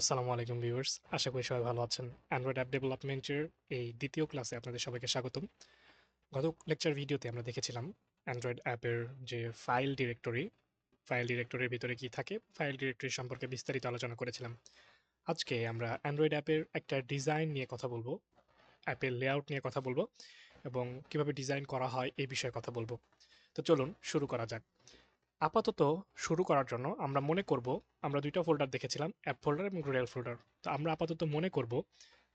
আসসালামু আলাইকুম ভিউয়ার্স, আশা করি সবাই ভালো আছেন। অ্যান্ড্রয়েড অ্যাপ ডেভেলপমেন্টের এই দ্বিতীয় ক্লাসে আপনাদের সবাইকে স্বাগতম। গত লেকচার ভিডিওতে আমরা দেখেছিলাম অ্যান্ড্রয়েড অ্যাপের যে ফাইল ডিরেক্টরি ফাইল ডিরেক্টরির ভিতরে কি থাকে ফাইল ডিরেক্টরি সম্পর্কে বিস্তারিত আলোচনা করেছিলাম। আজকে আমরা অ্যান্ড্রয়েড অ্যাপের একটা ডিজাইন নিয়ে কথা বলব অ্যাপের লেআউট নিয়ে কথা বলব এবং কীভাবে ডিজাইন করা হয় এই বিষয়ে কথা বলব। তো চলুন শুরু করা যাক। আপাতত শুরু করার জন্য আমরা মনে করব, আমরা দুইটা ফোল্ডার দেখেছিলাম অ্যাপ ফোল্ডার এবং গ্রেডেল ফোল্ডার তো আমরা আপাতত মনে করব,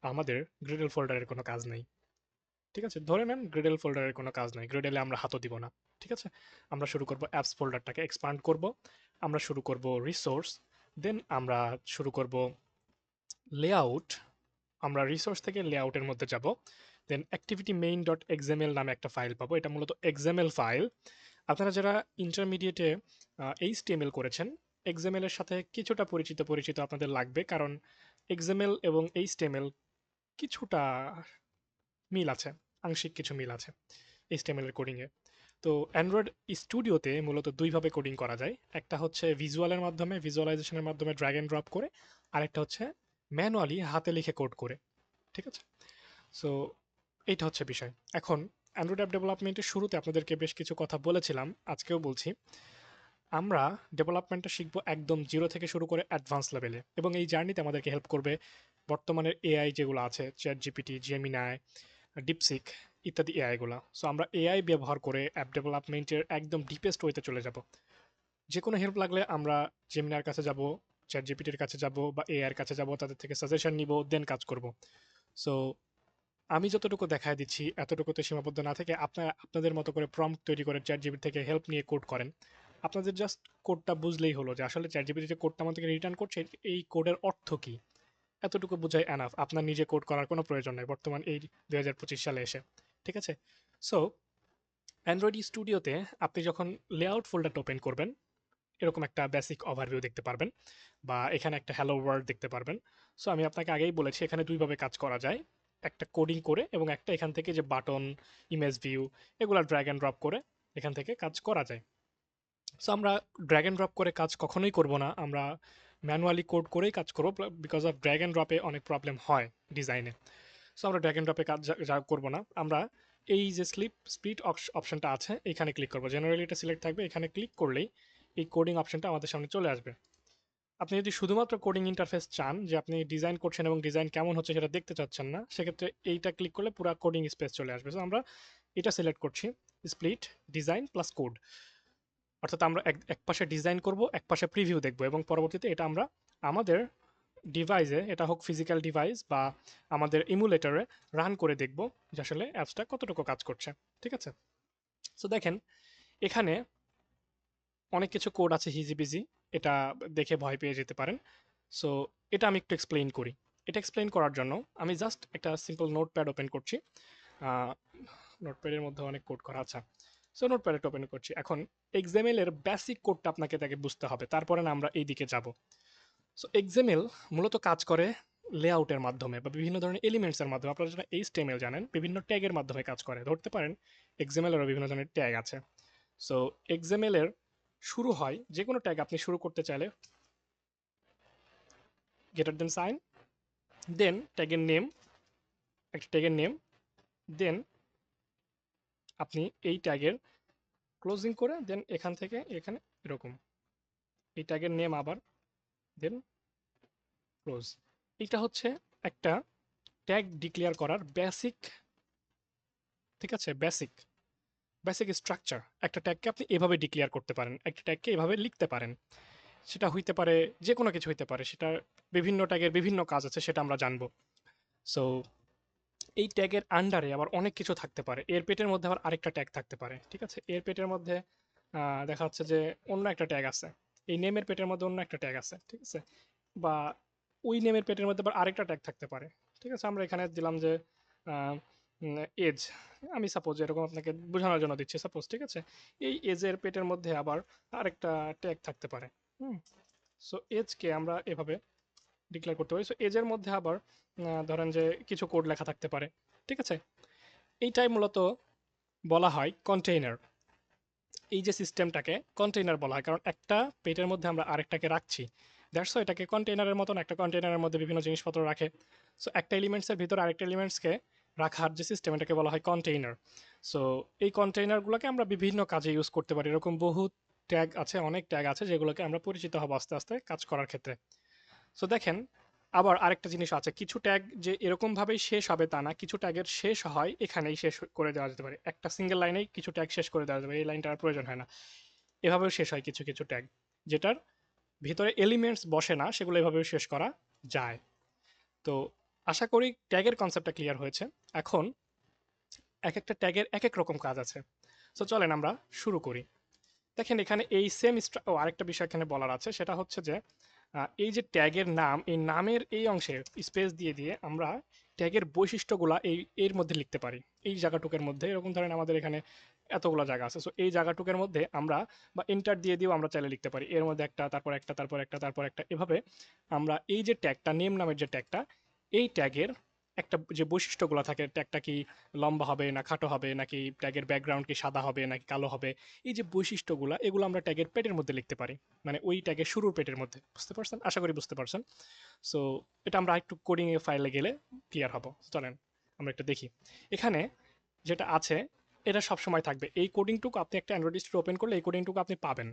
আমাদের গ্রেডেল ফোল্ডারের কোনো কাজ নেই। ঠিক আছে? ধরে নেন গ্রেডেল ফোল্ডারের কোনো কাজ নেই। গ্রেডেলে আমরা হাতও দিব না। ঠিক আছে? আমরা শুরু করব অ্যাপস ফোল্ডারটাকে এক্সপান্ড করব। আমরা শুরু করব রিসোর্স দেন আমরা শুরু করব লেআউট আমরা রিসোর্স থেকে লেআউটের মধ্যে যাব। Then activity main dot XML নামে একটা ফাইল পাবো। এটা মূলত এক্সএমএল ফাইল আপনারা যারা ইন্টারমিডিয়েটে এইচ এইচটিএমএল করেছেন এক্সএমএল এর সাথে কিছুটা পরিচিত পরিচিত আপনাদের লাগবে, কারণ এক্সএমএল এবং এইচটিএমএল কিছুটা মিল আছে, আংশিক কিছু মিল আছে এইচটিএমএল এর কোডিংয়ে তো অ্যান্ড্রয়েড স্টুডিওতে মূলত দুইভাবে কোডিং করা যায়, একটা হচ্ছে ভিজুয়ালের মাধ্যমে ভিজুয়ালাইজেশনের মাধ্যমে ড্র্যাগ অ্যান্ড ড্রপ করে, আরেকটা হচ্ছে ম্যানুয়ালি হাতে লিখে কোড করে, ঠিক আছে? সো এইটা হচ্ছে বিষয়। এখন অ্যান্ড্রয়েড অ্যাপ ডেভেলপমেন্টের শুরুতে আপনাদেরকে বেশ কিছু কথা বলেছিলাম, আজকেও বলছি। আমরা ডেভেলপমেন্টটা শিখব একদম জিরো থেকে শুরু করে অ্যাডভান্স লেভেলে এবং এই জার্নিতে আমাদেরকে হেল্প করবে বর্তমানের এআই যেগুলো আছে চ্যাট জিপিটি জেমিনাই ডিপসিক ইত্যাদি এআইগুলো সো আমরা এআই ব্যবহার করে অ্যাপ ডেভেলপমেন্টের একদম ডিপেস্ট ওয়েতে চলে যাব। যে কোনো হেল্প লাগলে আমরা জেমিনার কাছে যাব চ্যাট জিপিটির কাছে যাব বা এআইয়ের কাছে যাব, তাদের থেকে সাজেশন নিব দেন কাজ করব। সো আমি যতটুকু দেখায় দিচ্ছি, এতটুকুতে সীমাবদ্ধ না থেকে আপনারা, আপনাদের মতো করে প্রম্পট তৈরি করে চ্যাট জিবি থেকে হেল্প নিয়ে কোড করেন। আপনাদের জাস্ট কোডটা বুঝলেই হলো যে আসলে চ্যাট জিবিটি যে কোডটা আমাদেরকে রিটার্ন করছে, এই কোডের অর্থ কী? এতটুকু বোঝাই এনাফ আপনার নিজে কোড করার কোনো প্রয়োজন নেই বর্তমান এই দুই হাজার পঁচিশ সালে এসে। ঠিক আছে? সো অ্যান্ড্রয়েড স্টুডিওতে আপনি যখন লেআউট ফোল্ডারটা ওপেন করবেন, এরকম একটা বেসিক ওভারভিউ দেখতে পারবেন বা এখানে একটা হ্যালো ওয়ার্ল্ড দেখতে পারবেন। সো আমি আপনাকে আগেই বলেছি, এখানে দুইভাবে কাজ করা যায়। একটা কোডিং করে এবং একটা এখান থেকে যে বাটন ইমেজ ভিউ এগুলো ড্র্যাগ অ্যান্ড ড্রপ করে এখান থেকে কাজ করা যায়। সো আমরা ড্র্যাগ অ্যান্ড ড্রপ করে কাজ কখনোই করব না। আমরা ম্যানুয়ালি কোড করেই কাজ করব বিকজ অফ ড্র্যাগ অ্যান্ড ড্রপে অনেক প্রবলেম হয় ডিজাইনে সো আমরা ড্র্যাগ অ্যান্ড ড্রপে কাজ যা করব না। আমরা এই যে স্লিপ স্পিড অপশনটা আছে, এখানে ক্লিক করব। জেনারেলি এটা সিলেক্ট থাকবে। এখানে ক্লিক করলেই এই কোডিং অপশনটা আমাদের সামনে চলে আসবে। আপনি যদি শুধুমাত্র কোডিং ইন্টারফেস চান, যে আপনি ডিজাইন করছেন এবং ডিজাইন কেমন হচ্ছে সেটা দেখতে চাচ্ছেন না, সেক্ষেত্রে এইটা ক্লিক করলে পুরো কোডিং স্পেস চলে আসবে। সো আমরা এটা সিলেক্ট করছি স্প্লিট ডিজাইন প্লাস কোড অর্থাৎ আমরা এক পাশে ডিজাইন করব, এক পাশে প্রিভিউ দেখব এবং পরবর্তীতে এটা আমরা আমাদের ডিভাইসে এটা হোক ফিজিক্যাল ডিভাইস বা আমাদের ইমুলেটরে রান করে দেখব যে আসলে অ্যাপসটা কতটুকু কাজ করছে। ঠিক আছে? সো দেখেন, এখানে অনেক কিছু কোড আছে হিজিবিজি। এটা দেখে ভয় পেয়ে যেতে পারেন। সো এটা আমি একটু এক্সপ্লেইন করি। এটা এক্সপ্লেইন করার জন্য আমি জাস্ট একটা সিম্পল নোটপ্যাড ওপেন করছি। নোটপ্যাডের মধ্যে অনেক কোড করা আছে। সো নোটপ্যাড ওপেন করছি। এখন এক্সামেলের বেসিক কোডটা আপনাকে তাকে বুঝতে হবে। তারপরে না আমরা এই দিকে যাব। সো এক্সামেল মূলত কাজ করে লেআউটের মাধ্যমে বা বিভিন্ন ধরনের এলিমেন্টসের মাধ্যমে। আপনারা যারা এই স্টেমেল জানেন, বিভিন্ন ট্যাগের মাধ্যমে কাজ করে। ধরতে পারেন এক্সামেলেরও বিভিন্ন ধরনের ট্যাগ আছে। সো এক্সামেলের শুরু হয় যে কোনো ট্যাগ আপনি শুরু করতে চাইলে। গেটার দেন সাইন দেন ট্যাগের নেম একটা ট্যাগের নেম দেন আপনি এই ট্যাগের ক্লোজিং করে দেন এখান থেকে এখানে এরকম। এই ট্যাগের নেম আবার দেন ক্লোজ এটা হচ্ছে একটা ট্যাগ ডিক্লেয়ার করার বেসিক ঠিক আছে? বেসিক বেসিক স্ট্রাকচার একটা ট্যাগকে আপনি এভাবে ডিক্লেয়ার করতে পারেন, একটা ট্যাগকে এভাবে লিখতে পারেন। সেটা হইতে পারে, যে কোনো কিছু হইতে পারে সেটা বিভিন্ন ট্যাগের বিভিন্ন কাজ আছে, সেটা আমরা জানব। সো এই ট্যাগের আন্ডারে আবার অনেক কিছু থাকতে পারে। এর পেটের মধ্যে আবার আরেকটা ট্যাগ থাকতে পারে, ঠিক আছে? এর পেটের মধ্যে দেখা যাচ্ছে যে অন্য একটা ট্যাগ আছে। এই নেমের পেটের মধ্যে অন্য একটা ট্যাগ আছে, ঠিক আছে? বা ওই নেমের পেটের মধ্যে আবার আরেকটা ট্যাগ থাকতে পারে, ঠিক আছে? আমরা এখানে দিলাম যে এজ আমি সাপোজ এরকম আপনাকে বোঝানোর জন্য দিচ্ছি সাপোজ ঠিক আছে? এই এজের পেটের মধ্যে আবার আরেকটা ট্যাগ থাকতে পারে, হুম? সো এজকে আমরা এভাবে ডিক্লেয়ার করতে পারি। সো এজের মধ্যে আবার ধরেন যে কিছু কোড লেখা থাকতে পারে, ঠিক আছে? এইটাই মূলত বলা হয় কন্টেইনার এই যে সিস্টেমটাকে কন্টেইনার বলা হয়, কারণ একটা পেটের মধ্যে আমরা আরেকটাকে রাখছি। দ্যাটস এটাকে কন্টেইনারের মতন একটা কন্টেইনারের মধ্যে বিভিন্ন জিনিসপত্র রাখে। সো একটা এলিমেন্টসের ভিতরে আরেকটা এলিমেন্টসকে রাখার যে সিস্টেম এটাকে বলা হয় কন্টেইনার সো এই কন্টেইনারগুলোকে আমরা বিভিন্ন কাজে ইউজ করতে পারি। এরকম বহু ট্যাগ আছে, অনেক ট্যাগ আছে যেগুলোকে আমরা পরিচিত হব আস্তে আস্তে কাজ করার ক্ষেত্রে। সো দেখেন, আবার আরেকটা জিনিস আছে। কিছু ট্যাগ যে এরকমভাবেই শেষ হবে তা না, কিছু ট্যাগের শেষ হয়, এখানেই শেষ করে দেওয়া যেতে পারে। একটা সিঙ্গেল লাইনেই কিছু ট্যাগ শেষ করে দেওয়া যাবে এই লাইনটা আর প্রয়োজন হয় না। এভাবেও শেষ হয় কিছু কিছু ট্যাগ যেটার ভিতরে এলিমেন্টস বসে না, সেগুলো এভাবেও শেষ করা যায়। তো আশা করি ট্যাগের কনসেপ্টটা ক্লিয়ার হয়েছে। এখন এক একটা ট্যাগের এক এক রকম কাজ আছে। সো চলেন আমরা শুরু করি। দেখেন এখানে এই সেম ও আরেকটা বিষয় এখানে বলার আছে। সেটা হচ্ছে যে এই যে ট্যাগের নাম, এই নামের এই অংশে স্পেস দিয়ে দিয়ে আমরা ট্যাগের বৈশিষ্ট্যগুলা এই, এর মধ্যে লিখতে পারি। এই জায়গাটুকের মধ্যে, এরকম ধরেন আমাদের এখানে এতগুলো জায়গা আছে। সো এই জায়গাটুকের মধ্যে আমরা বা এন্টার দিয়ে দিয়েও আমরা চাইলে লিখতে পারি। এর মধ্যে একটা, তারপর একটা তারপর একটা তারপর একটা। এভাবে আমরা এই যে ট্যাগটা নেম নামের যে ট্যাগটা এই ট্যাগের একটা যে বৈশিষ্ট্যগুলো থাকে ট্যাগটা কি লম্বা হবে না খাটো হবে, নাকি ট্যাগের ব্যাকগ্রাউন্ড কি সাদা হবে, নাকি কালো হবে, এই যে বৈশিষ্ট্যগুলো, এগুলো আমরা ট্যাগের পেটের মধ্যে লিখতে পারি। মানে ওই ট্যাগের শুরুর পেটের মধ্যে, বুঝতে পারছেন? আশা করি বুঝতে পারছেন। সো এটা আমরা একটু কোডিং এ ফাইলে গেলে ক্লিয়ার হব। চলেন, আমরা একটু দেখি। এখানে যেটা আছে, এটা সব সময় থাকবে। এই কোডিংটুকু আপনি একটা অ্যান্ড্রয়েড স্টোর ওপেন করলে এই কোডিংটুকু আপনি পাবেন।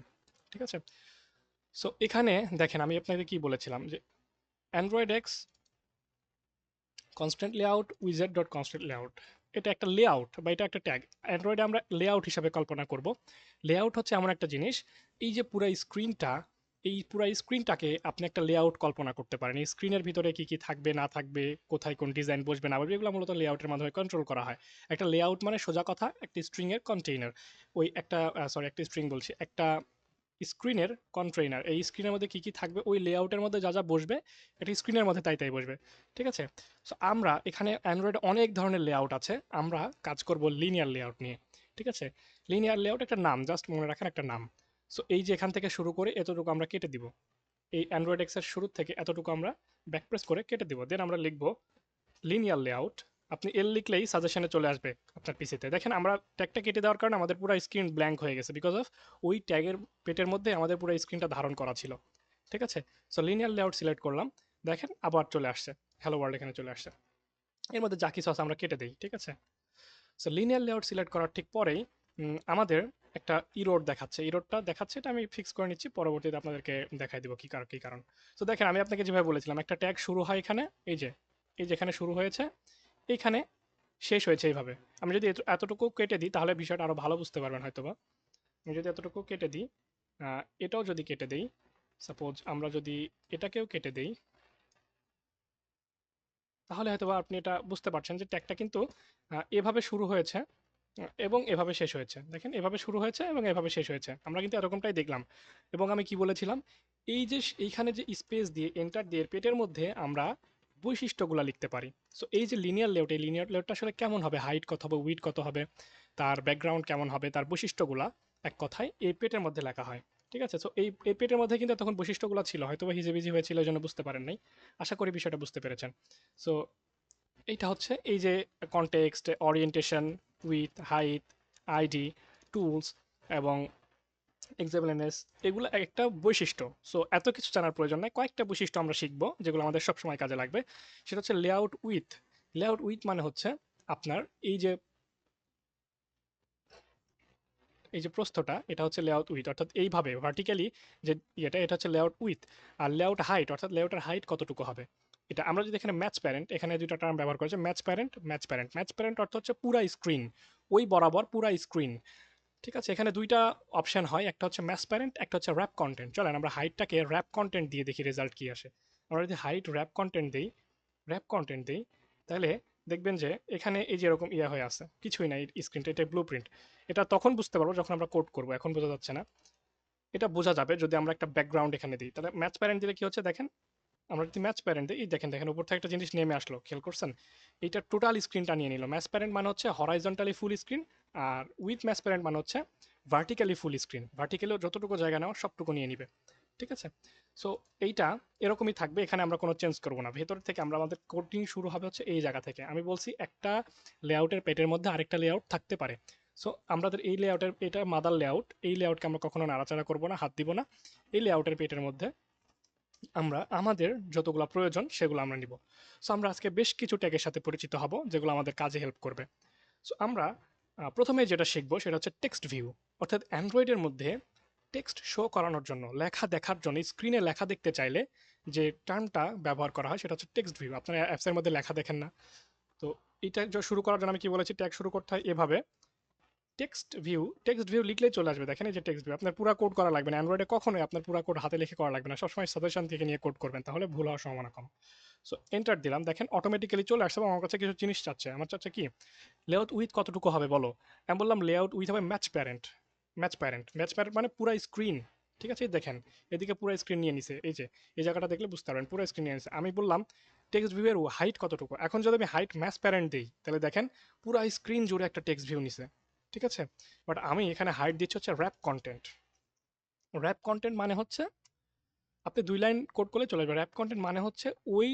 ঠিক আছে? সো এখানে দেখেন, আমি আপনাকে কি বলেছিলাম যে অ্যান্ড্রয়েড এক্স কনস্ট্যান্ট লেআউট উইজেড ডট কনস্ট্যান্ট লেআউট এটা একটা লেআউট বা এটা একটা ট্যাগ অ্যান্ড্রয়েডে আমরা লেআউট হিসাবে কল্পনা করব। লেআউট হচ্ছে এমন একটা জিনিস, এই যে পুরো স্ক্রিনটা এই পুরো স্ক্রিনটাকে আপনি একটা লেআউট কল্পনা করতে পারেন। এই স্ক্রিনের ভিতরে কি কি থাকবে, না থাকবে, কোথায় কোন ডিজাইন বসবে, না বসবে, এগুলো মূলত লেআউটের মাধ্যমে কন্ট্রোল করা হয়। একটা লেআউট মানে সোজা কথা, একটা স্ট্রিংয়ের কন্টেইনার ওই একটা সরি একটা স্ট্রিং বলছি। একটা স্ক্রিনের কন্টেইনার এই স্ক্রিনের মধ্যে কি কি থাকবে, ওই লেআউটের মধ্যে যা যা বসবে, একটা স্ক্রিনের মধ্যে তাই তাই বসবে, ঠিক আছে? সো আমরা এখানে অ্যান্ড্রয়েড অনেক ধরনের লেআউট আছে, আমরা কাজ করব লিনিয়ার লেআউট নিয়ে, ঠিক আছে? লিনিয়ার লেআউট একটা নাম জাস্ট মনে রাখেন একটা নাম। সো এই যে এখান থেকে শুরু করে এতটুকু আমরা কেটে দিব। এই অ্যান্ড্রয়েড এক্সের শুরু থেকে এতটুকু আমরা ব্যাকপ্রেস করে কেটে দিব। দেন আমরা লিখব লিনিয়ার লেআউট আপনি এল লিখলেই সাজেশনে চলে আসবে আপনার পিসিতে দেখেন আমরা ট্যাগটা কেটে দেওয়ার কারণে আমাদের পুরো স্ক্রিন ব্ল্যাঙ্ক হয়ে গেছে বিকজ অফ ওই ট্যাগের পেটের মধ্যে আমাদের পুরো স্ক্রিনটা ধারণ করা ছিল। ঠিক আছে? সো লিনিয়ার লেআউট সিলেক্ট করলাম। দেখেন আবার চলে আসছে। হ্যালো ওয়ার্ল্ড এখানে চলে আসছে। এর মধ্যে যা কিছু আছে আমরা কেটে দিই। ঠিক আছে? সো লিনিয়ার লেআউট সিলেক্ট করার ঠিক পরেই আমাদের একটা ইরোড দেখাচ্ছে। ইরোডটা দেখাচ্ছে, এটা আমি ফিক্স করে নিচ্ছি। পরবর্তীতে আপনাদেরকে দেখাই দেবো কি কারণ কি কারণ। তো দেখেন আমি আপনাকে যেভাবে বলেছিলাম, একটা ট্যাগ শুরু হয় এখানে, এই যে, এই যেখানে শুরু হয়েছে এইখানে শেষ হয়েছে এইভাবে। আমি যদি এতটুকু কেটে দিই, তাহলে বিষয়টা আরও ভালো বুঝতে পারবেন হয়তো বা আমি যদি এতটুকু কেটে দিই এটাও যদি কেটে দিই সাপোজ আমরা যদি এটাকেও কেটে দিই, তাহলে হয়তো আপনি এটা বুঝতে পারছেন যে ট্যাগটা কিন্তু এভাবে শুরু হয়েছে, এবং এভাবে শেষ হয়েছে। দেখেন, এভাবে শুরু হয়েছে এবং এভাবে শেষ হয়েছে। আমরা কিন্তু এরকমটাই দেখলাম। এবং আমি কি বলেছিলাম? এই যে এইখানে যে স্পেস দিয়ে এন্টার দিয়ে পেটের মধ্যে আমরা বৈশিষ্ট্যগুলো লিখতে পারি। সো এই যে লিনিয়ার লেআউট এই লিনিয়ার লেআউটটা আসলে কেমন হবে? হাইট কত হবে? উইড কত হবে? তার ব্যাকগ্রাউন্ড কেমন হবে? তার বৈশিষ্ট্যগুলা এক কথায় এই পেটের মধ্যে লেখা হয়। ঠিক আছে? সো এই এই পেটের মধ্যে কিন্তু তখন বৈশিষ্ট্যগুলো ছিল। হয়তো বা হিজিবিজি হয়েছিল জন্য বুঝতে পারেন নাই। আশা করি বিষয়টা বুঝতে পেরেছেন। সো এইটা হচ্ছে এই যে context orientation width height ID tools এবং এক্সাম্পলেনেস এগুলো একটা বৈশিষ্ট্য। সো এত কিছু জানার প্রয়োজন নাই। কয়েকটা বৈশিষ্ট্য আমরা শিখব, যেগুলো আমাদের সবসময় কাজে লাগবে। সেটা হচ্ছে লেআউট উইথ লেআউট উইথ মানে হচ্ছে আপনার এই যে এই যে প্রস্থটা, এটা হচ্ছে লেআউট উইথ অর্থাৎ এইভাবে ভার্টিক্যালি যে ইয়েটা, এটা হচ্ছে লেআউট উইথ আর লেআউট হাইট অর্থাৎ লেআউটের হাইট কতটুকু হবে? এটা আমরা যদি এখানে ম্যাচ প্যারেন্ট এখানে দুটা টার্ম ব্যবহার করেছে match parent match parent match parent অর্থ হচ্ছে পুরা স্ক্রিন ওই বরাবর পুরা স্ক্রিন ঠিক আছে? এখানে দুইটা অপশন হয়। একটা হচ্ছে ম্যাচ প্যারেন্ট একটা হচ্ছে র্যাপ কন্টেন্ট চলেন, আমরা হাইটটাকে র্যাপ কন্টেন্ট দিয়ে দেখি রেজাল্ট কি আসে। আমরা যদি হাইট র্যাপ কন্টেন্ট দিই র্যাপ কন্টেন্ট দিই, তাহলে দেখবেন যে এখানে এই যে এরকম ইয়ে হয়ে আছে। কিছুই নাই স্ক্রিনটা এটা ব্লু প্রিন্ট এটা তখন বুঝতে পারব যখন আমরা কোড করব, এখন বোঝা যাচ্ছে না। এটা বোঝা যাবে যদি আমরা একটা ব্যাকগ্রাউন্ড এখানে দিই। তাহলে ম্যাচ প্যারেন্ট দিলে কি হচ্ছে দেখেন? আমরা যদি ম্যাচ প্যারেন্ট দিই দেখেন দেখেন উপর থেকে একটা জিনিস নেমে আসলো, খেয়াল করছেন? এইটা টোটাল স্ক্রিনটা নিয়ে নিল। ম্যাচ প্যারেন্ট মানে হচ্ছে হরাইজন্টালি ফুল স্ক্রিন আর উইথ ম্যাচ প্যারেন্ট মানে হচ্ছে ভার্টিক্যালি ফুল স্ক্রিন ভার্টিক্যালিও যতটুকু জায়গা নেওয়া সবটুকু নিয়ে নিবে। ঠিক আছে? সো এইটা এরকমই থাকবে, এখানে আমরা কোনো চেঞ্জ করব না। ভেতর থেকে আমরা আমাদের কোডিং শুরু হবে হচ্ছে এই জায়গা থেকে। আমি বলছি একটা লেআউটের পেটের মধ্যে আরেকটা লেআউট থাকতে পারে। সো আমাদের এই লেআউটের এটা মাদার লেআউট এই লেআউটকে আমরা কখনো নাড়াচাড়া করব না, হাত দিব না। এই লেআউটের পেটের মধ্যে আমরা, আমাদের যতগুলো প্রয়োজন সেগুলো আমরা নিব। সো আমরা আজকে বেশ কিছু ট্যাগের সাথে পরিচিত হব যেগুলো আমাদের কাজে হেল্প করবে। সো আমরা প্রথমে যেটা শিখব সেটা হচ্ছে টেক্সট ভিউ অর্থাৎ অ্যান্ড্রয়েডের মধ্যে টেক্সট শো করানোর জন্য, লেখা দেখার জন্য স্ক্রিনে লেখা দেখতে চাইলে যে টার্মটা ব্যবহার করা হয় সেটা হচ্ছে টেক্সট ভিউ আপনারা অ্যাপসের মধ্যে লেখা দেখেন না। তো এটা শুরু করার জন্য আমি কি বলেছি ট্যাগ শুরু করতে হয় এভাবে। টেক্সট ভিউ টেক্সট ভিউ লিখলেই চলে আসবে। দেখেন এই যে টেক্সট ভিউ, আপনার পুরো কোড করা লাগবে না। অ্যান্ড্রয়েডে কখনোই আপনার পুরো কোড হাতে লিখে করা লাগবে না। সবসময় সাজেশন থেকে নিয়ে কোড করবেন, তাহলে ভুল হওয়ার সম্ভাবনা কম। সো এন্টার দিলাম। দেখেন অটোমেটিক্যালি চলে আসছে এবং আমার কাছে কিছু জিনিস চাচ্ছে। আমার চাচ্ছে কি? লেআউট উইথ কতটুকু হবে বলো? আমি বললাম লেআউট উইথ হবে match parent match parent match parent মানে পুরো স্ক্রিন ঠিক আছে? দেখেন, এদিকে পুরো স্ক্রিন নিয়ে নিছে। এই যে, এই জায়গাটা দেখলে বুঝতে পারবেন, পুরো স্ক্রিন নিয়ে নিছে। আমি বললাম টেক্সট ভিউ এর হাইট কতটুকু? এখন যদি আমি হাইট ম্যাচ প্যারেন্ট দিই, তাহলে দেখেন পুরো স্ক্রিন জুড়ে একটা টেক্সট ভিউ নিছে। ঠিক আছে? বাট আমি এখানে হাইট দিচ্ছি হচ্ছে র্যাপ কন্টেন্ট র্যাপ কন্টেন্ট মানে হচ্ছে আপনি দুই লাইন কোড করলে চলে যাবে। র্যাপ কন্টেন্ট মানে হচ্ছে ওই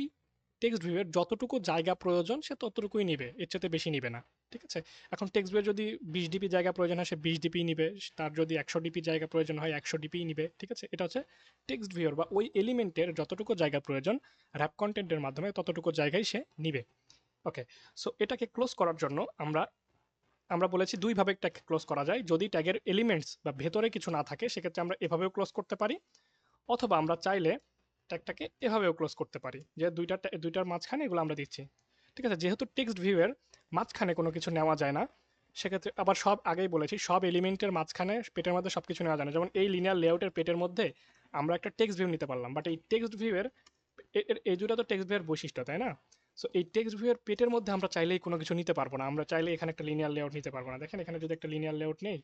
টেক্সট ভিউয়ের যতটুকু জায়গা প্রয়োজন সে ততটুকুই নিবে, এর চেয়ে বেশি নিবে না। ঠিক আছে? এখন টেক্সট ভিউয়ের যদি বিশ ডিপি জায়গা প্রয়োজন হয়, সে বিশ ডিপি নিবে, তার যদি একশো ডিপি জায়গা প্রয়োজন হয়, একশো ডিপি নিবে। ঠিক আছে? এটা হচ্ছে টেক্সট ভিউর বা ওই এলিমেন্টের যতটুকু জায়গা প্রয়োজন র্যাপ কন্টেন্টের মাধ্যমে ততটুকু জায়গায় সে নিবে। ওকে সো এটাকে ক্লোজ করার জন্য আমরা আমরা বলেছি দুইভাবে এটাকে ক্লোজ করা যায়। যদি ট্যাগের এলিমেন্টস বা ভেতরে কিছু না থাকে, সেক্ষেত্রে আমরা এভাবেও ক্লোজ করতে পারি। অথবা আমরা চাইলে ট্যাগটাকে এভাবেও ক্লোজ করতে পারি। যে দুইটা দুইটার মাঝখানে এগুলো আমরা দিচ্ছি। ঠিক আছে? যেহেতু টেক্সট ভিউয়ের মাঝখানে কোনো কিছু নেওয়া যায় না, সেক্ষেত্রে আবার সব আগেই বলেছি, সব এলিমেন্টের মাঝখানে পেটের মধ্যে সব কিছু নেওয়া যায় না। যেমন এই লিনিয়ার লেআউটের পেটের মধ্যে আমরা একটা টেক্সট ভিউ নিতে পারলাম। বাট এই টেক্সট ভিউয়ের এই দুটো তো টেক্সট ভিউয়ের বৈশিষ্ট্য, তাই না? সো এই টেক্সট ভিউয়ের পেটের মধ্যে আমরা চাইলেই কোনো কিছু নিতে পারব না। আমরা চাইলে এখানে একটা লিনিয়ার লেআউট নিতে পারব না। দেখেন, এখানে যদি একটা লিনিয়ার লেআউট নেই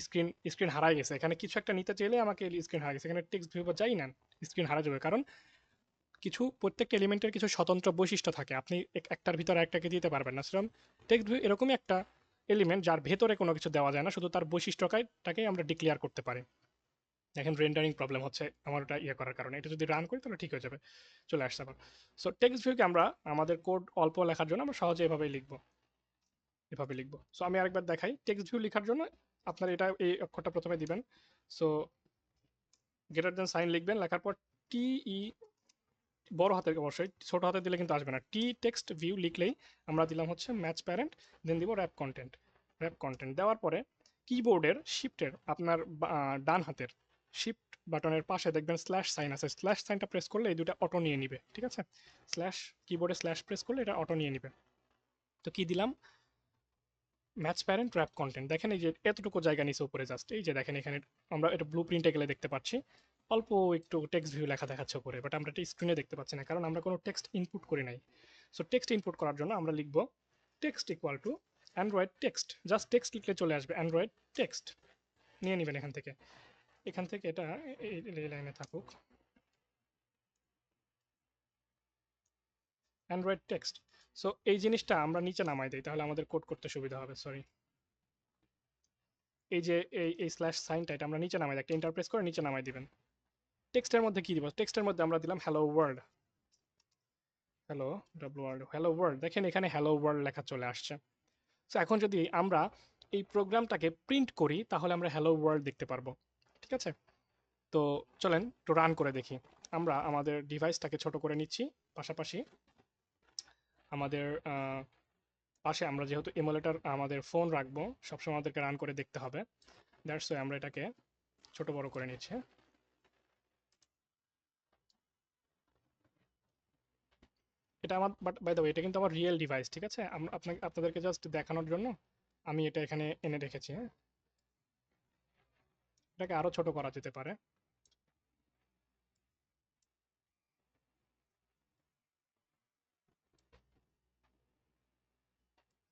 স্ক্রিন স্ক্রিন হারাই গেছে। এখানে কিছু একটা নিতে চাইলে আমাকে স্ক্রিন হারা গেছে। এখানে টেক্সট ভিউ বা যাই না স্ক্রিন হারা যাবে। কারণ কিছু, প্রত্যেকটা এলিমেন্টের কিছু স্বতন্ত্র বৈশিষ্ট্য থাকে। আপনি এক- একটার ভিতরে একটাকে দিতে পারবেন না। সেরকম টেক্সট ভিউ এরকমই একটা এলিমেন্ট যার ভেতরে কোনো কিছু দেওয়া যায় না। শুধু তার বৈশিষ্ট্যটাকেই আমরা ডিক্লেয়ার করতে পারি। দেখেন রেন্ডারিং প্রবলেম হচ্ছে, আমার ওটা ইয়ে করার কারণে। এটা যদি রান করি, তাহলে ঠিক হয়ে যাবে। চলে আসছে আবার। সো টেক্সট ভিউকে আমরা, আমাদের কোড অল্প লেখার জন্য আমরা সহজে এভাবেই লিখব। এভাবে লিখব। সো আমি আরেকবার দেখাই। টেক্সট ভিউ লেখার জন্য আপনার এটা এই অক্ষরটা প্রথমে দিবেন। সো গ্রেটার দেন সাইন লিখবেন। লেখার পর টি ই বড় হাতের অবশ্যই, ছোট হাতে দিলে কিন্তু আসবে না। টি টেক্সট ভিউ লিখলেই আমরা দিলাম হচ্ছে ম্যাচ প্যারেন্ট দেন দিব র্যাপ কন্টেন্ট র্যাপ কন্টেন্ট দেওয়ার পরে কিবোর্ডের শিফটের আপনার ডান হাতের শিফট বাটনের পাশে দেখবেন স্ল্যাশ সাইন আছে। স্ল্যাশ সাইনটা প্রেস করলে এই দুটো অটো নিয়ে নিবে, ঠিক আছে? স্ল্যাশ কিবোর্ডে স্ল্যাশ প্রেস করলে এটা অটো নিয়ে নিবে। তো কি দিলাম? ম্যাচ প্যারেন্ট র্যাপ কন্টেন্ট দেখেন এই যে এতটুকু জায়গা নিচে উপরে জাস্ট এই যে দেখেন এখানে আমরা এটা ব্লু প্রিন্টে গেলে দেখতে পাচ্ছি। অল্প একটু টেক্সট ভিউ লেখা দেখাচ্ছে উপরে বাট আমরা এটা স্ক্রিনে দেখতে পাচ্ছি না, কারণ আমরা কোনো টেক্সট ইনপুট করি নাই। সো টেক্সট ইনপুট করার জন্য আমরা লিখব text equal to Android text just text লিখলে চলে আসবে অ্যান্ড্রয়েড টেক্সট নিয়ে নেবেন এখান থেকে। এখান থেকে এটা এই লাইনে থাকুক। অ্যান্ড্রয়েড টেক্সট সো এই জিনিসটা আমরা নিচে নামাই দিই, তাহলে আমাদের কোড করতে সুবিধা হবে সরি এই যে, এই এই স্ল্যাশ সাইনটা এটা আমরা নিচে নামাই একটা ইন্টারপ্রেস করে নিচে নামাই দিবেন। টেক্সটের মধ্যে কি দিব? টেক্সটের মধ্যে আমরা দিলাম hello world hello W world hello world দেখেন এখানে হ্যালো ওয়ার্ল্ড লেখা চলে আসছে। সো এখন যদি আমরা এই প্রোগ্রামটাকে প্রিন্ট করি, তাহলে আমরা হ্যালো ওয়ার্ল্ড দেখতে পারব। ঠিক আছে? তো চলেন একটু রান করে দেখি। আমরা আমাদের ডিভাইসটাকে ছোট করে নিচ্ছি পাশাপাশি। আমাদের পাশে আমরা যেহেতু এমুলেটার আমাদের ফোন রাখব, সবসময় আমাদেরকে রান করে দেখতে হবে। দ্যাটস ওয়াই আমরা এটাকে ছোট বড় করে নিচ্ছি? এটা আমার বাট বাই দ্য ওয়ে এটা কিন্তু আমার রিয়েল ডিভাইস ঠিক আছে? আপনাকে, আপনাদেরকে জাস্ট দেখানোর জন্য আমি এটা এখানে এনে রেখেছি হ্যাঁ? এটাকে আরও ছোট করা যেতে পারে।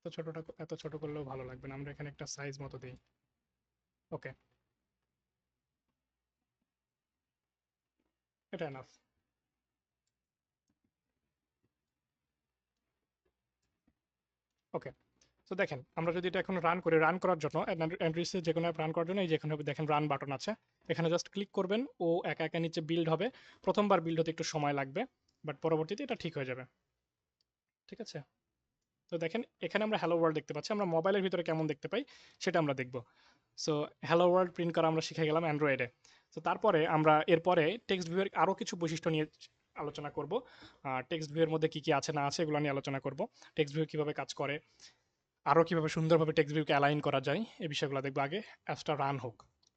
এত ছোটটা এত ছোট করলেও ভালো লাগবে না। আমরা এখানে একটা সাইজ মতো দিই। ওকে এটা এনাফ ওকে তো দেখেন, আমরা যদি এটা এখন রান করি রান করার জন্য অ্যান্ড্রয়েডসে যে কোনো অ্যাপ রান করার জন্য এই যেখানে দেখেন রান বাটন আছে, এখানে জাস্ট ক্লিক করবেন, ও একা একা নিচে বিল্ড হবে। প্রথমবার বিল্ড হতে একটু সময় লাগবে বাট পরবর্তীতে এটা ঠিক হয়ে যাবে। ঠিক আছে? তো দেখেন, এখানে আমরা হ্যালো ওয়ার্ল্ড দেখতে পাচ্ছি, আমরা মোবাইলের ভিতরে কেমন দেখতে পাই, সেটা আমরা দেখব। সো হ্যালো ওয়ার্ল্ড প্রিন্ট করা আমরা শিখে গেলাম অ্যান্ড্রয়েডে তো তারপরে আমরা এরপরে টেক্সট ভিউয়ের আরও কিছু বৈশিষ্ট্য নিয়ে আলোচনা করব। টেক্সট ভিউয়ের মধ্যে কি কি আছে না আছে এগুলো নিয়ে আলোচনা করব। টেক্সট ভিউ কীভাবে কাজ করে আরও কীভাবে সুন্দরভাবে টেক্সট ভিউকে অ্যালাইন করা যায়, এই বিষয়গুলো দেখব আগে। অ্যাপসটা রান হোক।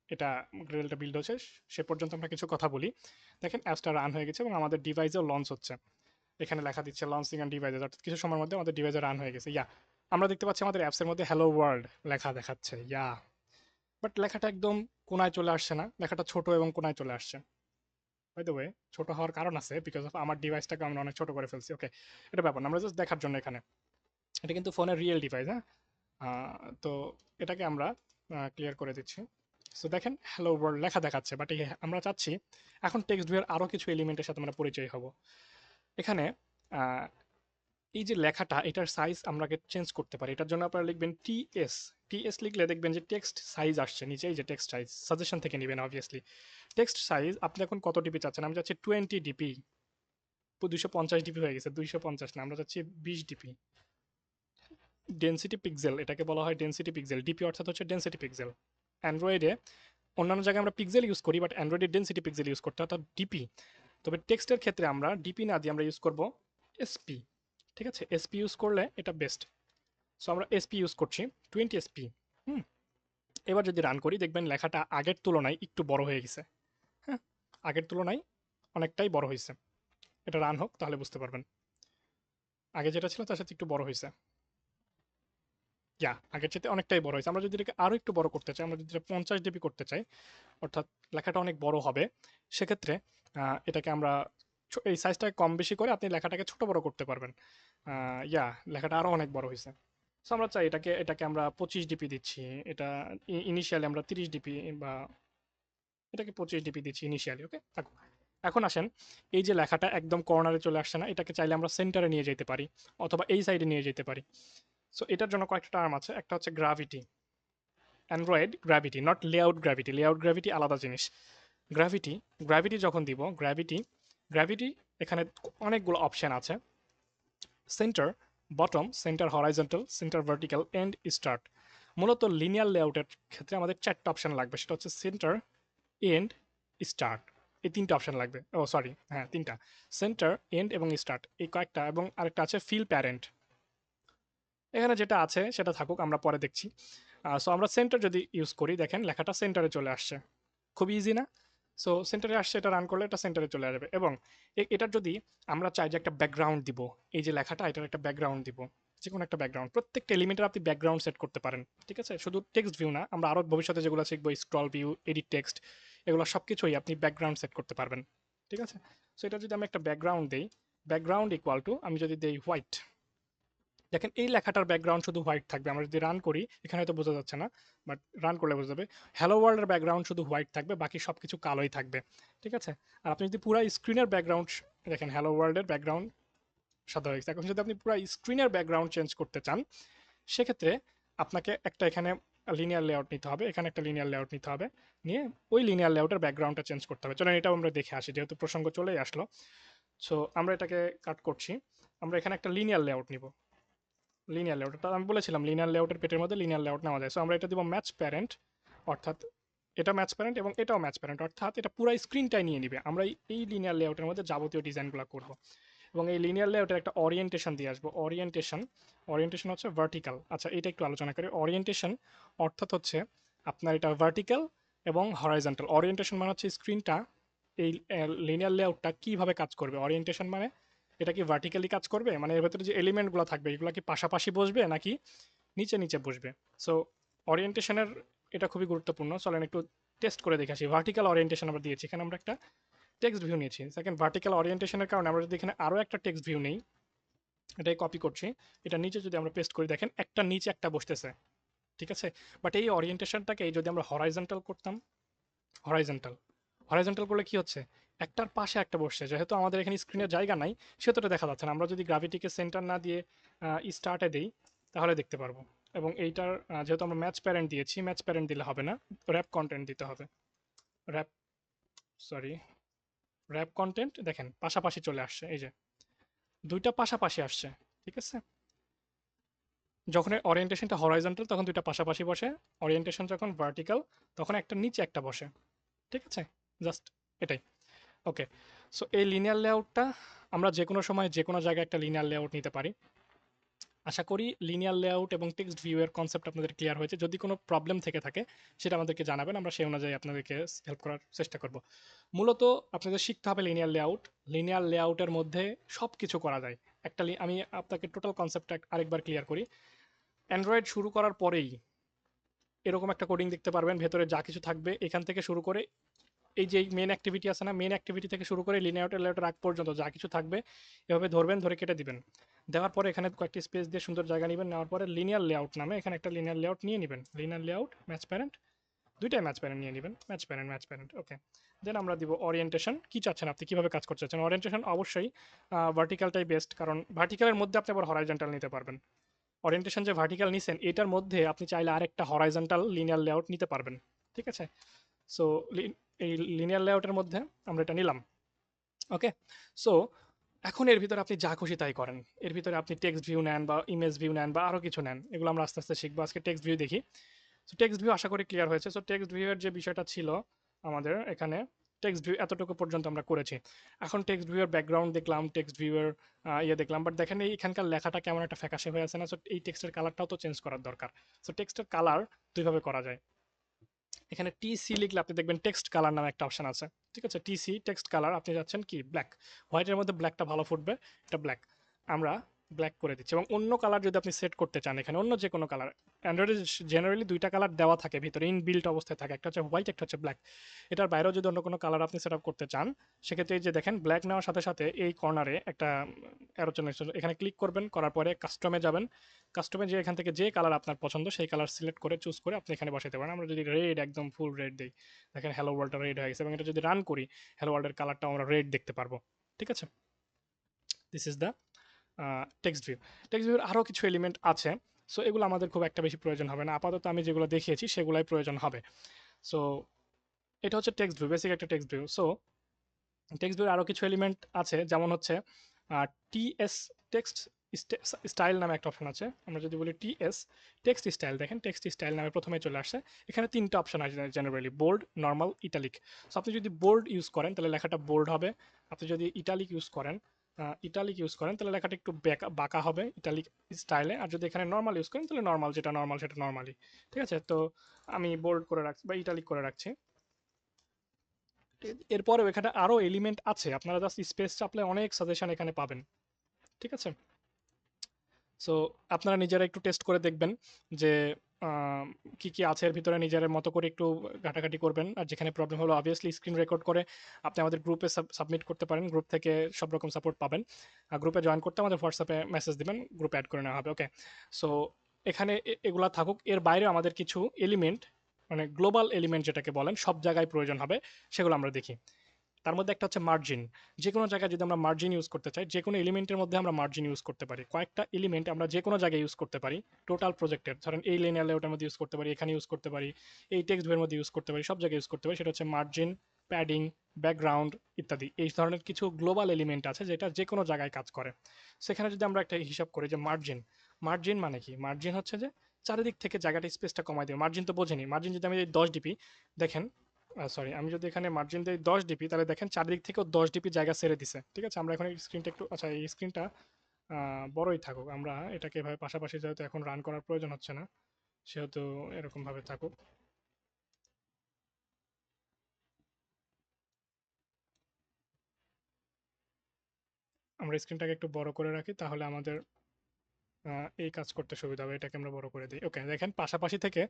এটা গ্রেলটা বিল্ড হচ্ছে সে পর্যন্ত আমরা কিছু কথা বলি। দেখেন অ্যাপসটা রান হয়ে গেছে এবং আমাদের ডিভাইসেও লঞ্চ হচ্ছে। এখানে লেখা দিচ্ছে লঞ্চিং অ্যান্ড ডিভাইসেস অর্থাৎ কিছু সময়ের মধ্যে আমাদের ডিভাইসে রান হয়ে গেছে। ইয়া আমরা দেখতে পাচ্ছি আমাদের অ্যাপসের মধ্যে হ্যালো ওয়ার্ল্ড লেখা দেখাচ্ছে। ইয়া বাট লেখাটা একদম কোনায় চলে আসছে না। লেখাটা ছোট এবং কোনায় চলে আসছে। বাই দ্য ওয়ে ছোট হওয়ার কারণ আছে বিকজ অফ আমার ডিভাইসটাকে আমরা অনেক ছোট করে ফেলছি। ওকে এটা ব্যাপার আমরা জাস্ট দেখার জন্য এখানে। এটা কিন্তু ফোনের রিয়েল ডিভাইস হ্যাঁ? তো এটাকে আমরা ক্লিয়ার করে দিচ্ছি। সো দেখেন হ্যালো ওয়ার্ল্ড লেখা দেখাচ্ছে বাট আমরা চাচ্ছি এখন টেক্সট ভিউয়ের আরও কিছু এলিমেন্টের সাথে আমরা পরিচয় হব। এখানে এই যে লেখাটা, এটার সাইজ আমরা চেঞ্জ করতে পারি, এটার জন্য আপনারা লিখবেন টিএস টিএস লিখলে দেখবেন যে টেক্সট সাইজ আসছে নিচে এই যে টেক্সট সাইজ সাজেশন থেকে নেবেন অবভিয়াসলি টেক্সট সাইজ আপনি এখন কত ডিপি চাচ্ছেন? আমি চাচ্ছি টোয়েন্টি ডিপি দুইশো পঞ্চাশ ডিপি হয়ে গেছে, দুইশো পঞ্চাশ না, আমরা চাচ্ছি বিশ ডিপি ডেন্সিটি পিক্সেল এটাকে বলা হয় ডেন্সিটি পিক্সেল ডিপি অর্থাৎ হচ্ছে ডেন্সিটি পিক্সেল অ্যান্ড্রয়েডে অন্যান্য জায়গায় আমরা পিক্সেল ইউজ করি বাট অ্যান্ড্রয়েডে ডেন্সিটি পিক্সেল ইউজ করতে অর্থাৎ ডিপি তবে টেক্সটের ক্ষেত্রে আমরা ডিপি না দিয়ে আমরা ইউজ করব এসপি ঠিক আছে? এসপি ইউজ করলে এটা বেস্ট সো আমরা এসপি ইউজ করছি টোয়েন্টি এসপি হুম? এবার যদি রান করি, দেখবেন লেখাটা আগের তুলনায় একটু বড় হয়ে গেছে হ্যাঁ? আগের তুলনায় অনেকটাই বড় হয়েছে। এটা রান হোক, তাহলে বুঝতে পারবেন। আগে যেটা ছিল, তার সাথে একটু বড় হয়েছে। ইয়া আগের চেয়ে অনেকটাই বড় হয়েছে। আমরা যদি এটাকে আরও একটু বড় করতে চাই, আমরা যদি এটা পঞ্চাশ ডিবি করতে চাই, অর্থাৎ লেখাটা অনেক বড় হবে, সেক্ষেত্রে এটাকে আমরা এই সাইজটা কম বেশি করে আপনি লেখাটাকে ছোট বড় করতে পারবেন। ইয়া লেখাটা আরও অনেক বড় হয়েছে। সো আমরা চাই এটাকে এটাকে আমরা পঁচিশ ডিপি দিচ্ছি। এটা ইনিশিয়ালি আমরা তিরিশ ডিপি বা এটাকে পঁচিশ ডিপি দিচ্ছি ইনিশিয়ালি ওকে থাকুক এখন আসেন, এই যে লেখাটা একদম কর্নারে চলে আসছে না, এটাকে চাইলে আমরা সেন্টারে নিয়ে যেতে পারি, অথবা এই সাইডে নিয়ে যেতে পারি। সো এটার জন্য কয়েকটা টার্ম আছে। একটা হচ্ছে gravity Android gravity not layout gravity layout gravity আলাদা জিনিস। গ্র্যাভিটি গ্র্যাভিটি যখন দিব গ্র্যাভিটি গ্র্যাভিটি এখানে অনেকগুলো অপশান আছে। Center bottom center horizontal center vertical end start মূলত লিনিয়ার লেআউটের ক্ষেত্রে আমাদের চারটা অপশান লাগবে। সেটা হচ্ছে সেন্টার এন্ড স্টার্ট এই তিনটা অপশান লাগবে। ও সরি হ্যাঁ তিনটা। সেন্টার এন্ড এবং স্টার্ট এই কয়েকটা এবং আরেকটা আছে ফিল প্যারেন্ট এখানে যেটা আছে সেটা থাকুক, আমরা পরে দেখছি। সো আমরা সেন্টার যদি ইউজ করি, দেখেন লেখাটা সেন্টারে চলে আসছে। খুব ইজি না? সো সেন্টারে আসছে, এটা রান করলে এটা সেন্টারে চলে আসবে। এবং এটার যদি আমরা চাই যে একটা ব্যাকগ্রাউন্ড দিব, এই যে লেখাটা, এটার একটা ব্যাকগ্রাউন্ড দিব যে কোনো একটা ব্যাকগ্রাউন্ড প্রত্যেকটা এলিমেন্টের আপনি ব্যাকগ্রাউন্ড সেট করতে পারেন, ঠিক আছে? শুধু টেক্সট ভিউ না, আমরা আরও ভবিষ্যতে যেগুলো শিখব স্ক্রল ভিউ এডিট টেক্সট এগুলো সব কিছুই আপনি ব্যাকগ্রাউন্ড সেট করতে পারবেন, ঠিক আছে? সো এটা যদি আমি একটা ব্যাকগ্রাউন্ড দিই ব্যাকগ্রাউন্ড ইকুয়াল টু আমি যদি দিই হোয়াইট দেখেন, এই লেখাটার ব্যাকগ্রাউন্ড শুধু হোয়াইট থাকবে। আমরা যদি রান করি, এখানে হয়তো বোঝা যাচ্ছে না বাট রান করলে বোঝা যাবে। হ্যালো ওয়ার্ল্ডের ব্যাকগ্রাউন্ড শুধু হোয়াইট থাকবে, বাকি সব কিছু কালোই থাকবে। ঠিক আছে? আর আপনি যদি পুরো স্ক্রিনের ব্যাকগ্রাউন্ড দেখেন হ্যালো ওয়ার্ল্ডের ব্যাকগ্রাউন্ড সাদা হয়ে গেছে। এখন যদি আপনি পুরো স্ক্রিনের ব্যাকগ্রাউন্ড চেঞ্জ করতে চান, সেক্ষেত্রে আপনাকে একটা এখানে লিনিয়ার লেআউট নিতে হবে, এখানে একটা লিনিয়ার লেআউট নিতে হবে, নিয়ে ওই লিনিয়ার লেআউটের ব্যাকগ্রাউন্ডটা চেঞ্জ করতে হবে। চলেন, এটাও আমরা দেখে আসি, যেহেতু প্রসঙ্গ চলেই আসলো। সো আমরা এটাকে কাট করছি। আমরা এখানে একটা লিনিয়ার লেআউট নিব। লিনিয়ার লেআউট আমি বলেছিলাম লিনিয়ার লেআউটের পেটের মধ্যে লিনিয়ার লেআউট নেওয়া যায়। সো আমরা এটা দিব ম্যাচ প্যারেন্ট অর্থাৎ এটা ম্যাচ প্যারেন্ট এবং এটাও ম্যাচ প্যারেন্ট অর্থাৎ এটা পুরো স্ক্রিনটাই নিয়ে নিবে। আমরা এই- লিনিয়ার লেআউটের মধ্যে যাবতীয় ডিজাইনগুলো করব। এবং এই লিনিয়ার লেআউটের একটা ওরিয়েন্টেশন দিয়ে আসব। ওরিয়েন্টেশন ওরিয়েন্টেশন হচ্ছে ভার্টিক্যাল আচ্ছা এটা একটু আলোচনা করি। ওরিয়েন্টেশন অর্থাৎ হচ্ছে আপনার এটা ভার্টিক্যাল এবং হরাইজন্টাল ওরিয়েন্টেশন মানে হচ্ছে স্ক্রিনটা এই লিনিয়ার লেআউটটা কীভাবে কাজ করবে? ওরিয়েন্টেশন মানে এটা কি ভার্টিক্যালি কাজ করবে? মানে এর ভেতরে যে এলিমেন্টগুলো থাকবে, এগুলো কি পাশাপাশি বসবে নাকি নিচে নিচে বসবে? সো ওরিয়েন্টেশনের এটা খুবই গুরুত্বপূর্ণ। চলেন একটু টেস্ট করে দেখে আসি। ভার্টিক্যাল ওরিয়েন্টেশন আমরা দিয়েছি। এখানে আমরা একটা টেক্সট ভিউ নিয়েছি। সেকেন্ড ভার্টিক্যাল ওরিয়েন্টেশনের কারণে আমরা যদি এখানে আরও একটা টেক্সট ভিউ নেই, এটাই কপি করছি। এটা নিচে যদি আমরা পেস্ট করি, দেখেন একটা নিচে একটা বসতেছে। ঠিক আছে? বাট এই ওরিয়েন্টেশনটাকে যদি আমরা হরাইজেন্টাল করতাম হরাইজেন্টাল হরাইজন্টাল করলে কি হচ্ছে? একটার পাশে একটা বসছে। যেহেতু আমাদের এখানে স্ক্রিনের জায়গা নাই সেহেতু এটা দেখা যাচ্ছে না। আমরা যদি গ্রাভিটিকে সেন্টার না দিয়ে স্টার্টে দিই, তাহলে দেখতে পারব। এবং এইটার যেহেতু আমরা ম্যাচ প্যারেন্ট দিয়েছি ম্যাচ প্যারেন্ট দিলে হবে না। র্যাপ কন্টেন্ট দিতে হবে। র্যাপ সরি র্যাপ কন্টেন্ট দেখেন, পাশাপাশি চলে আসছে। এই যে, দুইটা পাশাপাশি আসছে, ঠিক আছে? যখন ওরিয়েন্টেশনটা হরাইজন্টাল তখন দুইটা পাশাপাশি বসে। ওরিয়েন্টেশন যখন ভার্টিক্যাল তখন একটা নিচে একটা বসে। ঠিক আছে? জাস্ট এটাই। ওকে সো এই লিনিয়ার লেআউটটা আমরা যে কোনো সময় যে কোনো জায়গায় একটা লিনিয়ার লেআউট নিতে পারি। আশা করি লিনিয়ার লেআউট এবং টেক্সট ভিউ এর কনসেপ্ট আপনাদের ক্লিয়ার হয়েছে। যদি কোনো প্রবলেম থেকে থাকে, সেটা আমাদেরকে জানাবেন। আমরা সেই অনুযায়ী আপনাদেরকে হেল্প করার চেষ্টা করব। মূলত আপনাদের শিখতে হবে লিনিয়ার লেআউট লিনিয়ার লেআউটের মধ্যে সব কিছু করা যায়। একটা আমি আপনাকে টোটাল কনসেপ্টটা আরেকবার ক্লিয়ার করি। অ্যান্ড্রয়েড শুরু করার পরেই এরকম একটা কোডিং দেখতে পারবেন। ভেতরে যা কিছু থাকবে এখান থেকে শুরু করে এই যে মেন অ্যাক্টিভিটি আছে না মেন অ্যাক্টিভিটি থেকে শুরু করে লিনিয়ার লেআউটের আগ পর্যন্ত যা কিছু থাকবে, এভাবে ধরবেন, ধরে কেটে দিবেন। দেওয়ার পরে এখানে কয়েকটি স্পেস দিয়ে সুন্দর জায়গা নেবেন, নেওয়ার পরে লিনিয়ার লেআউট নামে এখানে একটা লিনিয়ার লেআউট নিয়ে নেবেন। লিনিয়ার লেআউট ম্যাচ প্যারেন্ট দুইটাই ম্যাচ প্যারেন্ট নিয়ে নেবেন। Match parent match parent okay then আমরা দিব ওরিয়েন্টেশন কী চাচ্ছেন আপনি, কীভাবে কাজ করতে চাচ্ছেন? ওরিয়েন্টেশন অবশ্যই ভার্টিক্যালটাই বেস্ট কারণ ভার্টিক্যালের মধ্যে আপনি আবার হরাইজন্টাল নিতে পারবেন। ওরিয়েন্টেশন যে ভার্টিক্যাল নিছেন, এটার মধ্যে আপনি চাইলে আরেকটা হরাইজন্টাল লিনিয়ার লেআউট নিতে পারবেন, ঠিক আছে? সো এই লিনিয়ার লেআউটের মধ্যে আমরা এটা নিলাম। ওকে সো এখন এর ভিতরে আপনি যা খুশি তাই করেন। এর ভিতরে আপনি টেক্সট ভিউ নেন বা ইমেজ ভিউ নেন বা আরও কিছু নেন। এগুলো আমরা আস্তে আস্তে শিখব। আজকে টেক্সট ভিউ দেখি। সো টেক্সট ভিউ আশা করি ক্লিয়ার হয়েছে। সো টেক্সট ভিউয়ের যে বিষয়টা ছিল আমাদের এখানে টেক্সট ভিউ এতটুকু পর্যন্ত আমরা করেছি। এখন টেক্সট ভিউয়ের ব্যাকগ্রাউন্ড দেখলাম টেক্সট ভিউয়ের ইয়ে দেখলাম। বাট দেখেন এই এখানকার লেখাটা কেমন একটা ফ্যাকাশে হয়ে আছে না? সো এই টেক্সটের কালারটাও তো চেঞ্জ করার দরকার। সো টেক্সটের কালার দুইভাবে করা যায়। এখানে টিসি লিখলে আপনি দেখবেন টেক্সট কালার নামে একটা অপশান আছে। ঠিক আছে? টিসি টেক্সট কালার আপনি যাচ্ছেন কি? ব্ল্যাক হোয়াইটের মধ্যে ব্ল্যাকটা ভালো ফুটবে, এটা ব্ল্যাক আমরা ব্ল্যাক করে দিচ্ছি এবং অন্য কালার যদি আপনি সেট করতে চান, এখানে অন্য যে কোনো কালার অ্যান্ড্রয়েডে জেনারেলি দুইটা কালার দেওয়া থাকে, ভিতরে ইন বিল্ট অবস্থায় থাকে। একটা হচ্ছে হোয়াইট একটা হচ্ছে ব্ল্যাক এটার বাইরেও যদি অন্য কোনো কালার আপনি সেট করতে চান, সেক্ষেত্রে যে দেখেন ব্ল্যাক নেওয়ার সাথে সাথে এই কর্নারে একটা অ্যারো চলে এখানে ক্লিক করবেন, করার পরে কাস্টমে যাবেন। কাস্টমে যে এখান থেকে যে কালার আপনার পছন্দ, সেই কালার সিলেক্ট করে চুজ করে আপনি এখানে বসাতে পারেন। আমরা যদি রেড একদম ফুল রেড দিই, দেখেন হ্যালো ওয়ার্ল্ডটা রেড হয়ে গেছে। এবং এটা যদি রান করি হ্যালো ওয়ার্ল্ডের কালারটা আমরা রেড দেখতে পারব। ঠিক আছে? This is the text view text ভিউর আরও কিছু এলিমেন্ট আছে। সো এগুলো আমাদের খুব একটা বেশি প্রয়োজন হবে না। আপাতত আমি যেগুলো দেখিয়েছি, সেগুলাই প্রয়োজন হবে। সো এটা হচ্ছে টেক্সট ভিউ বেসিক একটা টেক্সট ভিউ সো টেক্সট ভিউর আরও কিছু এলিমেন্ট আছে, যেমন হচ্ছে টিএস টেক্সট স্টাইল নামে একটা অপশন আছে। আমরা যদি বলি টিএস টেক্সট স্টাইল দেখেন টেক্সট স্টাইল নামে প্রথমে চলে আসছে। এখানে তিনটা অপশন আছে generally bold normal italic so আপনি যদি বোল্ড ইউজ করেন, তাহলে লেখাটা বোল্ড হবে। আপনি যদি ইটালিক ইউজ করেন ইটালিক ইউজ করেন, তাহলে লেখাটা একটু বেকা হবে ইটালিক স্টাইলে আর যদি এখানে নর্মাল ইউজ করেন, তাহলে নর্মাল যেটা নর্মাল সেটা নর্মালি ঠিক আছে? তো আমি বোল্ড করে রাখছি বা ইটালিক করে রাখছি। এরপরেও এখানে আরও এলিমেন্ট আছে। আপনারা জাস্ট স্পেস চাপলে অনেক সাজেশন এখানে পাবেন। ঠিক আছে? সো আপনারা নিজেরা একটু টেস্ট করে দেখবেন যে কি কি আছে এর ভিতরে নিজের মতো করে একটু ঘাটাঘাটি করবেন। আর যেখানে প্রবলেম হলো অবভিয়াসলি স্ক্রিন রেকর্ড করে আপনি আমাদের গ্রুপে সাবমিট করতে পারেন। গ্রুপ থেকে সব রকম সাপোর্ট পাবেন। আর গ্রুপে জয়েন করতে আমাদের হোয়াটসঅ্যাপে মেসেজ দিবেন গ্রুপে অ্যাড করে নেওয়া হবে ওকে সো এখানে এ- এগুলা থাকুক। এর বাইরে আমাদের কিছু এলিমেন্ট মানে গ্লোবাল এলিমেন্ট যেটাকে বলেন, সব জায়গায় প্রয়োজন হবে, সেগুলো আমরা দেখি। তার মধ্যে একটা হচ্ছে মার্জিন যে কোনো জায়গায় যদি আমরা মার্জিন ইউজ করতে চাই যে কোনো এলিমেন্টের মধ্যে আমরা মার্জিন ইউজ করতে পারি। কয়েকটা এলিমেন্ট আমরা যে কোনো জায়গায় ইউজ করতে পারি টোটাল প্রজেক্টের ধরেন এই লেন লেআউটের মধ্যে ইউজ করতে পারি, এখানে ইউজ করতে পারি, এই টেক্সট বইয়ের মধ্যে ইউজ করতে পারি, সব জায়গায় ইউজ করতে পারি, সেটা হচ্ছে মার্জিন প্যাডিং ব্যাকগ্রাউন্ড ইত্যাদি। এই ধরনের কিছু গ্লোবাল এলিমেন্ট আছে যেটা যে কোনো জায়গায় কাজ করে। সেখানে যদি আমরা একটা হিসাব করি যে মার্জিন মার্জিন মানে কি? মার্জিন হচ্ছে যে চারিদিক থেকে জায়গাটা স্পেসটা কমাই দেবে। মার্জিন তো বোঝেনি। মার্জিন যদি আমি দশ ডিপি, দেখেন সরি আমি যদি এখানে মার্জিন দিই দশ ডিপি তাহলে দেখেন চারিদিক থেকেও দশ ডিপি জায়গা ছেড়ে দিছে। ঠিক আছে? আমরা এখন স্ক্রিনটা একটু আচ্ছা এই স্ক্রিনটা বড়ই থাকুক। আমরা এটাকে এভাবে পাশাপাশি যেহেতু এখন রান করার প্রয়োজন হচ্ছে না, সেহেতু এরকমভাবে থাকুক। আমরা স্ক্রিনটাকে একটু বড় করে রাখি, তাহলে আমাদের এই কাজ করতে সুবিধা হবে। এটাকে আমরা বড় করে দিই। ওকে দেখেন, পাশাপাশি থেকে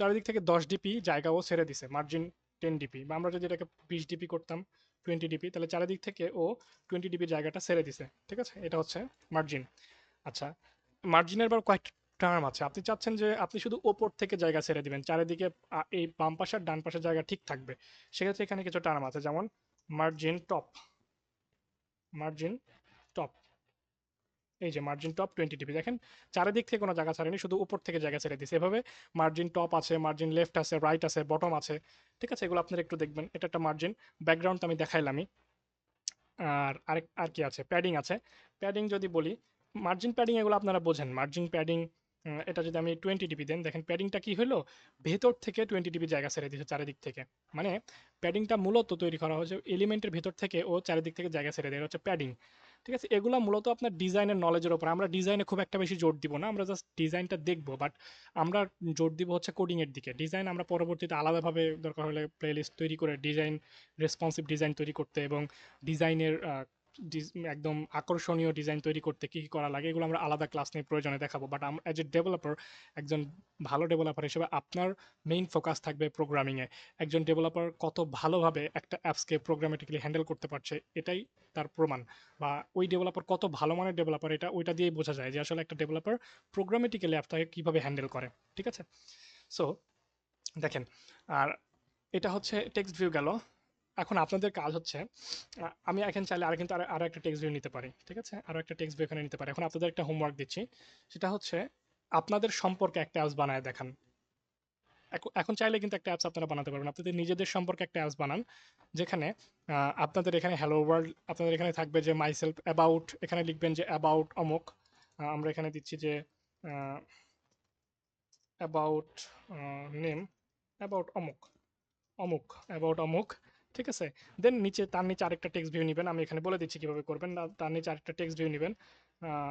চারিদিক থেকে দশ ডিপি জায়গাও ছেড়ে দিছে মার্জিন টেন ডিপি বা আমরা যদি এটাকে বিশ ডিপি করতাম টোয়েন্টি ডিপি তাহলে চারিদিক থেকে ও টোয়েন্টি ডিপি জায়গাটা ছেড়ে দিছে, ঠিক আছে? এটা হচ্ছে মার্জিন আচ্ছা মার্জিনের বার কয়েকটা টার্ম আছে। আপনি চাচ্ছেন যে আপনি শুধু ওপর থেকে জায়গা ছেড়ে দিবেন, চারিদিকে এই বাম পাশে আর ডান পাশের জায়গা ঠিক থাকবে। সেক্ষেত্রে এখানে কিছু টার্ম আছে, যেমন মার্জিন টপ মার্জিন এই যে মার্জিন টপ টোয়েন্টি ডিপি দেখেন, চারিদিক থেকে কোনো জায়গা ছাড়েনি, শুধু উপর থেকে জায়গা ছেড়ে দিছে এভাবে মার্জিন টপ আছে মার্জিন লেফট আছে রাইট আছে বটম আছে। ঠিক আছে, এগুলো আপনারা একটু দেখবেন। এটা একটা মার্জিন ব্যাকগ্রাউন্ড আমি দেখাইলামই। আর আরেক, আর কি আছে? প্যাডিং আছে। প্যাডিং যদি বলি মার্জিন প্যাডিং এগুলো আপনারা বোঝেন। মার্জিন প্যাডিং এটা যদি আমি টোয়েন্টি ডিবি দেন, দেখেন প্যাডিংটা কি হলো? ভেতর থেকে টোয়েন্টি ডিবি জায়গা ছেড়ে দিয়েছে চারিদিক থেকে। মানে প্যাডিংটা মূলত তৈরি করা হয়েছে এলিমেন্টের ভেতর থেকে ও চারিদিক থেকে জায়গা ছেড়ে দেয় হচ্ছে প্যাডিং ঠিক আছে? এগুলো মূলত আপনার ডিজাইনের নলেজের ওপর আমরা ডিজাইনে খুব একটা বেশি জোর দিব না, আমরা জাস্ট ডিজাইনটা দেখব। বাট আমরা জোর দিব হচ্ছে কোডিংয়ের দিকে। ডিজাইন আমরা পরবর্তীতে আলাদাভাবে দরকার হলে প্লেলিস্ট তৈরি করে ডিজাইন রেসপন্সিভ ডিজাইন তৈরি করতে এবং ডিজাইনের একদম আকর্ষণীয় ডিজাইন তৈরি করতে কী কী করা লাগে, এগুলো আমরা আলাদা ক্লাস নিয়ে প্রয়োজনে দেখাবো। বাট অ্যাজ এ ডেভেলপার একজন ভালো ডেভেলপার হিসেবে আপনার মেইন ফোকাস থাকবে প্রোগ্রামিংয়ে একজন ডেভেলপার কত ভালোভাবে একটা অ্যাপসকে প্রোগ্রামেটিক্যালি হ্যান্ডেল করতে পারছে, এটাই তার প্রমাণ। বা ওই ডেভেলপার কত ভালো মানের ডেভেলপার এটা ওইটা দিয়েই বোঝা যায় যে আসলে একটা ডেভেলপার প্রোগ্রামেটিক্যালি অ্যাপটাকে কীভাবে হ্যান্ডেল করে। ঠিক আছে? সো দেখেন, আর এটা হচ্ছে টেক্সট ভিউ গেল। এখন আপনাদের কাজ হচ্ছে আমি এখন চাইলে আর কিন্তু আরও একটা টেক্সট ভিউ নিতে পারি, ঠিক আছে? আরও একটা টেক্সট ভিউ এখানে নিতে পারি। এখন আপনাদের একটা হোমওয়ার্ক দিচ্ছি, সেটা হচ্ছে আপনাদের সম্পর্কে একটা অ্যাপস বানায় দেখান। এখন- চাইলে কিন্তু একটা অ্যাপস আপনারা বানাতে পারবেন। আপনাদের নিজেদের সম্পর্কে একটা অ্যাপস বানান, যেখানে আপনাদের এখানে হ্যালো ওয়ার্ল্ড আপনাদের এখানে থাকবে যে মাই সেলফ অ্যাবাউট এখানে লিখবেন যে অ্যাবাউট অমুক। আমরা এখানে দিচ্ছি যে অ্যাবাউট নেম অ্যাবাউট অমুক। অমুক অ্যাবাউট অমুক। ঠিক আছে? দেন নিচে, তার নিচে আরেকটা টেক্সট ভিউ নেবেন। আমি এখানে বলে দিচ্ছি কীভাবে করবেন। তার নিচে আরেকটা টেক্সট ভিউ নেবেন।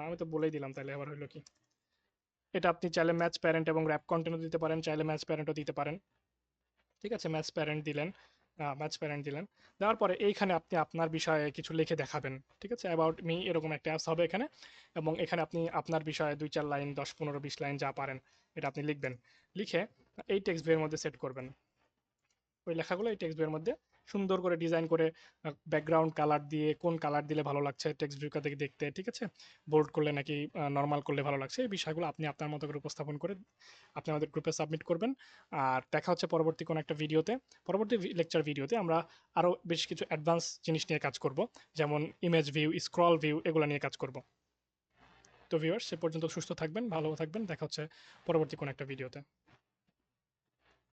আমি তো বলেই দিলাম তাহলে আবার হলো কি? এটা আপনি চাইলে ম্যাচ প্যারেন্ট এবং র্যাপ কন্টেন্টও দিতে পারেন, চাইলে ম্যাচ প্যারেন্টও দিতে পারেন। ঠিক আছে? ম্যাচ প্যারেন্ট দিলেন। ম্যাচ প্যারেন্ট দিলেন। দেওয়ার পরে এইখানে আপনি আপনার বিষয়ে কিছু লিখে দেখাবেন। ঠিক আছে? অ্যাবাউট মি এরকম একটা অ্যাপস হবে এখানে। এবং এখানে আপনি আপনার বিষয়ে দুই, চার লাইন, দশ, পনেরো, বিশ লাইন যা পারেন, এটা আপনি লিখবেন। লিখে এই টেক্সট ভিউয়ের মধ্যে সেট করবেন। ওই লেখাগুলো এই টেক্সট বইয়ের মধ্যে সুন্দর করে ডিজাইন করে ব্যাকগ্রাউন্ড কালার দিয়ে কোন কালার দিলে ভালো লাগছে টেক্সট ভিউটা দেখে দেখতে, ঠিক আছে? বোল্ড করলে নাকি নর্মাল করলে ভালো লাগছে, এই বিষয়গুলো আপনি আপনার মতো করে উপস্থাপন করে আপনি আমাদের গ্রুপে সাবমিট করবেন। আর দেখা হচ্ছে পরবর্তী কোনো একটা ভিডিওতে পরবর্তী লেকচার ভিডিওতে আমরা আরও বেশ কিছু অ্যাডভান্স জিনিস নিয়ে কাজ করব, যেমন ইমেজ ভিউ স্ক্রল ভিউ এগুলো নিয়ে কাজ করব। তো ভিউয়ার্স সে পর্যন্ত সুস্থ থাকবেন, ভালো থাকবেন, দেখা হচ্ছে পরবর্তী কোনো একটা ভিডিওতে